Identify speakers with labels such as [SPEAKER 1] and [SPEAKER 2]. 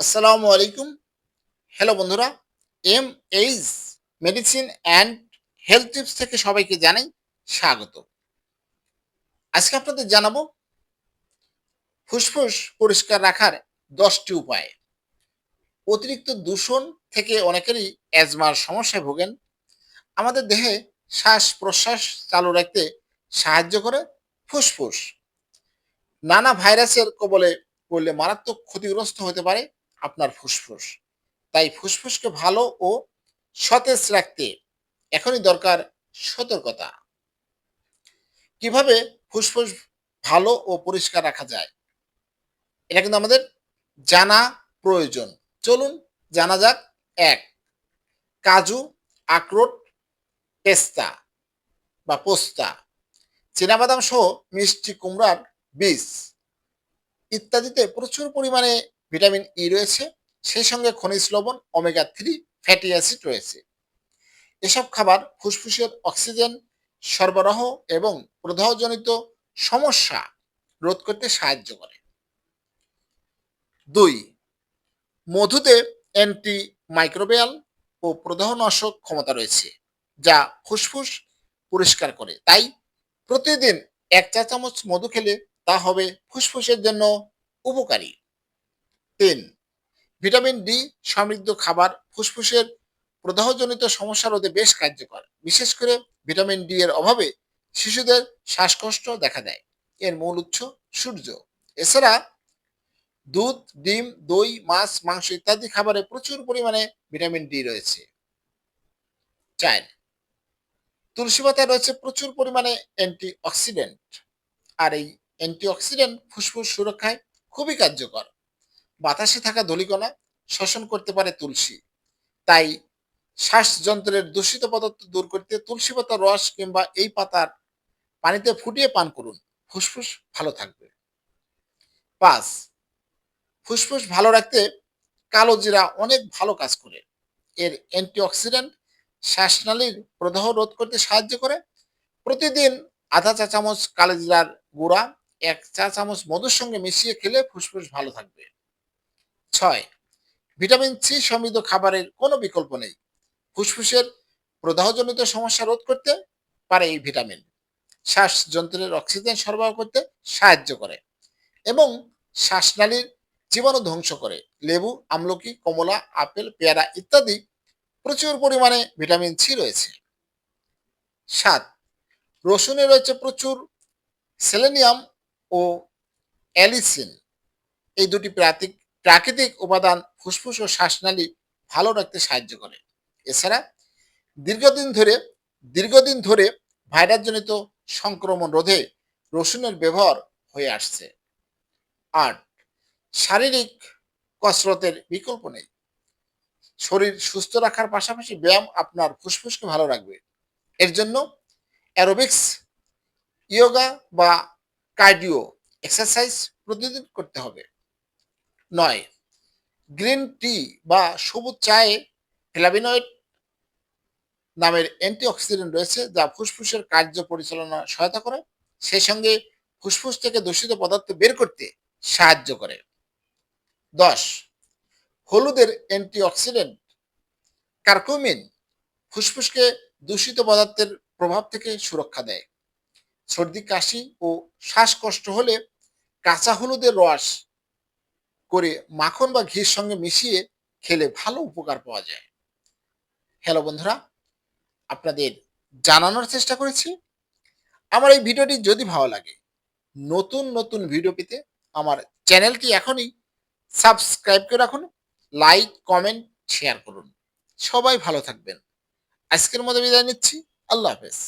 [SPEAKER 1] আসসালামু আলাইকুম। হ্যালো বন্ধুরা M H medicine and health tips থেকে সবাইকে জানাই স্বাগত। আজকে আপনাদের জানাব ফুসফুস পরিষ্কার রাখার দশটি উপায়। অতিরিক্ত দূষণ থেকে অনেকেরই অ্যাজমার সমস্যায় ভোগেন। আমাদের দেহে শ্বাস প্রশ্বাস চালু রাখতে সাহায্য করে ফুসফুস। নানা ভাইরাসের কবলে পড়লে মারাত্মক ক্ষতিগ্রস্ত হতে পারে। আপনার ফুসফুস। তাই ফুসফুসকে ভালো ও সতেজ রাখতে এখনই দরকার সতর্কতা। কীভাবে ফুসফুস ভালো ও পরিষ্কার রাখা যায়? এটা কিন্তু আমাদের জানা প্রয়োজন। চলুন জানা যাক। এক, কাজু, আখরোট, পেস্তা বা পোস্তা, চীনাবাদাম সহ মিষ্টি কুমড়ার বীজ ইত্যাদিতে প্রচুর পরিমাণে ভিটামিন ই রয়েছে, সেই সঙ্গে খনিজ লবণ ওমেগা থ্রি ফ্যাটি অ্যাসিড রয়েছে। এসব খাবার ফুসফুসের অক্সিজেন সরবরাহ এবং প্রদাহজনিত সমস্যা রোধ করতে সাহায্য করে। দুই, মধুতে অ্যান্টি মাইক্রোবিয়াল ও প্রদাহনাশক ক্ষমতা রয়েছে, যা ফুসফুস পরিষ্কার করে। তাই প্রতিদিন এক চা চামচ মধু খেলে তা হবে ফুসফুসের জন্য উপকারী। তিন, ভিটামিন ডি সমৃদ্ধ খাবার ফুসফুসের প্রদাহজনিত সমস্যা রোধে বেশ কার্যকর। বিশেষ করে ভিটামিন ডি এর অভাবে শিশুদের শ্বাসকষ্ট দেখা দেয়। এর মূল উৎস সূর্য। এছাড়া দুধ, ডিম, দই, মাছ, মাংস ইত্যাদি খাবারে প্রচুর পরিমাণে ভিটামিন ডি রয়েছে। চার, তুলসী পাতায় রয়েছে প্রচুর পরিমাণে অ্যান্টি অক্সিডেন্ট আর এই অ্যান্টি অক্সিডেন্ট ফুসফুস সুরক্ষায় খুবই কার্যকর। বাতাসে থাকা ধলিকণা শোষণ করতে পারে তুলসী। তাই শ্বাসযন্ত্রের দূষিত পদার্থ দূর করতে তুলসী পাতার রস কিংবা এই পাতার পানিতে ফুটিয়ে পান করুন। ফুসফুস ভালো থাকবে। পাঁচ, ফুসফুস ভালো রাখতে কালো জিরা অনেক ভালো কাজ করে। এর অ্যান্টিঅক্সিডেন্ট শ্বাসনালীর প্রদাহ রোধ করতে সাহায্য করে। প্রতিদিন আধা চা চামচ কালো জিরার গুঁড়া, এক চা চামচ মধুর সঙ্গে মিশিয়ে খেলে ফুসফুস ভালো থাকবে। ছয়, ভিটামিন সি সমৃদ্ধ খাবারের কোনো বিকল্প নেই। ফুসফুসের প্রদাহজনিত সমস্যা রোধ করতে পারে এই ভিটামিন। শ্বাসযন্ত্রের অক্সিজেন সরবরাহ করতে সাহায্য করে এবং শ্বাসনালীর জীবাণু ধ্বংস করে। লেবু, আমলকি, কমলা, আপেল, পেয়ারা ইত্যাদি প্রচুর পরিমাণে ভিটামিন সি রয়েছে। সাত, রসুনে রয়েছে প্রচুর সেলেনিয়াম ও অ্যালিসিন। এই দুটি প্রাকৃতিক প্রাকৃতিক উপাদান, ফুসফুস ও শ্বাসনালী ভালো রাখতে সাহায্য করে। এছাড়া দীর্ঘদিন ধরে দীর্ঘদিন ধরে ভাইরাসজনিত সংক্রমণ রোধে রসুনের ব্যবহার হয়ে আসছে। আট শারীরিক কসরতের বিকল্প নেই। শরীর সুস্থ রাখার পাশাপাশি ব্যায়াম আপনার ফুসফুসকে ভালো রাখবে। এর জন্য অ্যারোবিক্স, ইয়োগা বা কার্ডিও এক্সারসাইজ প্রতিদিন করতে হবে। নয়। গ্রিন টি বা সবুজ চায়ে ফ্লাভিনয়েড নামের অ্যান্টিঅক্সিডেন্ট রয়েছে যা ফুসফুসের কার্য পরিচালনা সহায়তা করে, সেই সঙ্গে ফুসফুস থেকে দূষিত পদার্থ বের করতে সাহায্য করে। দশ, হলুদের অ্যান্টিঅক্সিডেন্ট। কার্কুমিন ফুসফুসকে দূষিত পদার্থের প্রভাব থেকে সুরক্ষা দেয়। সর্দি, কাশি ও শ্বাসকষ্ট হলে কাঁচা হলুদের রস করে মাখন বা ঘির সঙ্গে মিশিয়ে খেলে ভালো উপকার পাওয়া যায়। হ্যালো বন্ধুরা, আপনাদের জানানোর চেষ্টা করেছি। আমার এই ভিডিওটি যদি ভালো লাগে, নতুন নতুন ভিডিও পেতে আমার চ্যানেলটি এখনই সাবস্ক্রাইব করে রাখুন, লাইক, কমেন্ট, শেয়ার করুন। সবাই ভালো থাকবেন। আজকের মতো বিদায় নিচ্ছি। আল্লাহ হাফেজ।